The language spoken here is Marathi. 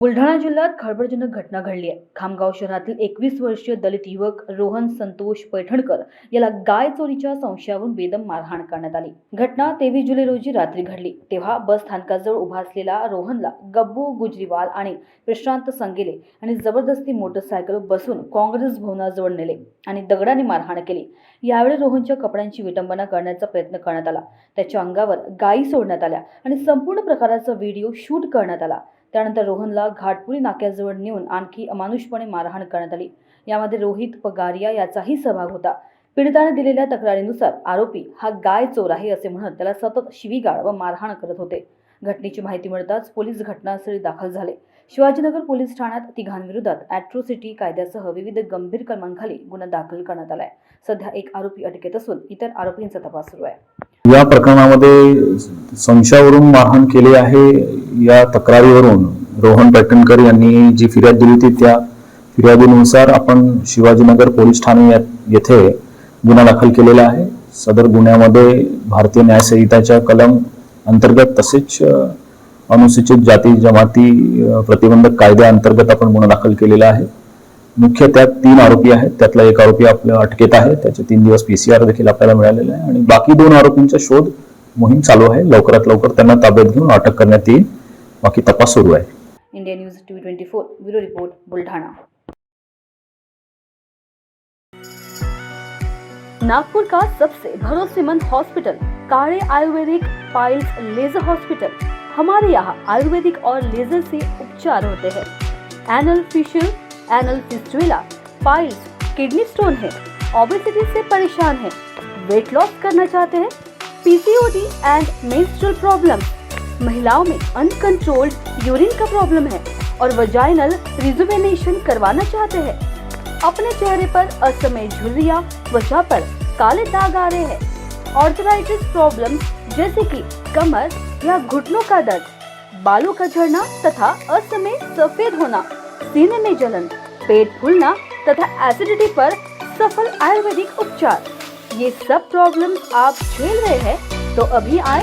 बुलढाणा जिल्ह्यात खळबळजनक घटना घडली आहे. खामगाव शहरातील एकवीस वर्षीय दलित युवक रोहन संतोष पैठणकर याला गाय चोरीच्या संशयावरून बेदम मारहाण करण्यात आली. घटना तेवीस जुलै रोजी रात्री घडली. तेव्हा बस स्थानकाजवळ उभा असलेला रोहनला गब्बू गुजरीवाल आणि प्रशांत संगेले आणि जबरदस्ती मोटरसायकल बसून काँग्रेस भवनाजवळ नेले आणि दगडाने मारहाण केली. यावेळी रोहनच्या कपड्यांची विटंबना करण्याचा प्रयत्न करण्यात आला. त्याच्या अंगावर गायी सोडण्यात आल्या आणि संपूर्ण प्रकाराचा व्हिडिओ शूट करण्यात आला. त्यानंतर रोहनला घाटपुरी नाक्याजवळ नेऊन आणखी अमानुषपणे मारहाण करण्यात आली. यामध्ये रोहित पगारिया याचाही सहभाग होता. पीडिताने दिलेल्या तक्रारीनुसार आरोपी हा गाय चोर आहे असे म्हणत त्याला सतत शिवीगाळ व मारहाण करत होते. घटनेची माहिती मिळताच पोलीस घटनास्थळी दाखल झाले. शिवाजीनगर पोलीस ठाण्यात तिघांविरोधात ॲट्रोसिटी कायद्यासह विविध गंभीर कलमांखाली गुन्हा दाखल करण्यात आलाय. सध्या एक आरोपी अटकेत असून इतर आरोपींचा तपास सुरू आहे. या प्रकरणामध्ये संशयावरून मारहाण केली आहे. या तक्रारीवरून रोहन पैठणकर यांनी जी फिर्याद दिली होती त्या फिर्यादीनुसार आपण शिवाजीनगर पोलीस ठाणे येथे गुन्हा दाखल केलेला आहे. सदर गुन्ह्यामध्ये भारतीय न्याय संहिताच्या कलम अंतर्गत तसेच अनुसूचित जाती जमाती प्रतिबंधक कायद्याअंतर्गत आपण गुन्हा दाखल केलेला आहे. मुख्य त्यात तीन आरोपी आहेत. त्यातला एक आरोपी आपल्या अटकेत आहे. त्याचे तीन दिवस पीसीआर देखील आपल्याला मिळालेला आहे. आणि बाकी दोन आरोपींचा शोध मोहीम चालू आहे. लवकरात लवकर त्यांना ताब्यात घेऊन अटक करण्यात येईल. बाकी तपास सुरू आहे India news TV twenty four, bureau report, Buldhana. Nagpur का सबसे भरोसेमंद हॉस्पिटल काले आयुर्वेदिक पाइल्स लेजर हॉस्पिटल। हमारे यहाँ आयुर्वेदिक और लेजर से उपचार होते हैं। Anal fissure, anal fistula, piles, kidney stone है। ओबेसिटी से परेशान है। वेट लॉस करना चाहते हैं। पीसीओडी एंड मेंस्ट्रुअल प्रॉब्लम महिलाओं में अनकंट्रोल्ड यूरिन का प्रॉब्लम है और वजाइनल रिजुवेनेशन करवाना चाहते हैं। अपने चेहरे पर असमय झुर्रिया, त्वचा पर काले दाग आ रहे हैं। ऑर्थराइटिस प्रॉब्लम जैसे कि कमर या घुटनों का दर्द, बालों का झड़ना तथा असमय सफ़ेद होना, सीने में जलन, पेट फूलना तथा एसिडिटी पर सफल आयुर्वेदिक उपचार। ये सब प्रॉब्लम आप झेल रहे हैं तो अभी आए